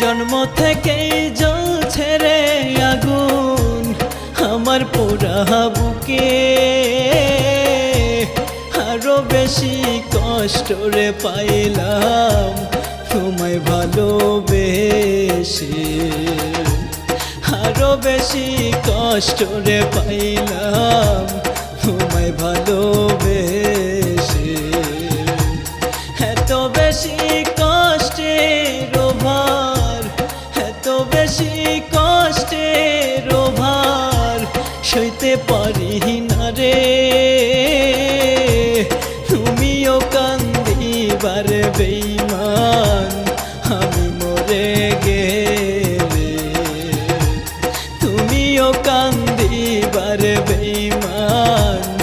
জন্ম থেকেই জ্বলছে রে আগুন আমার পোড়া বুকে। আরও বেশি কষ্ট রে পাইলাম তোমায় ভালোবেসে। আরও বেশি কষ্ট রে পাইলাম এই কষ্টের ভার সইতে পারি না রে। তুমিও কান্দিবার বেইমান আমি মরে গেলে। তুমিও কান্দিবার বেইমান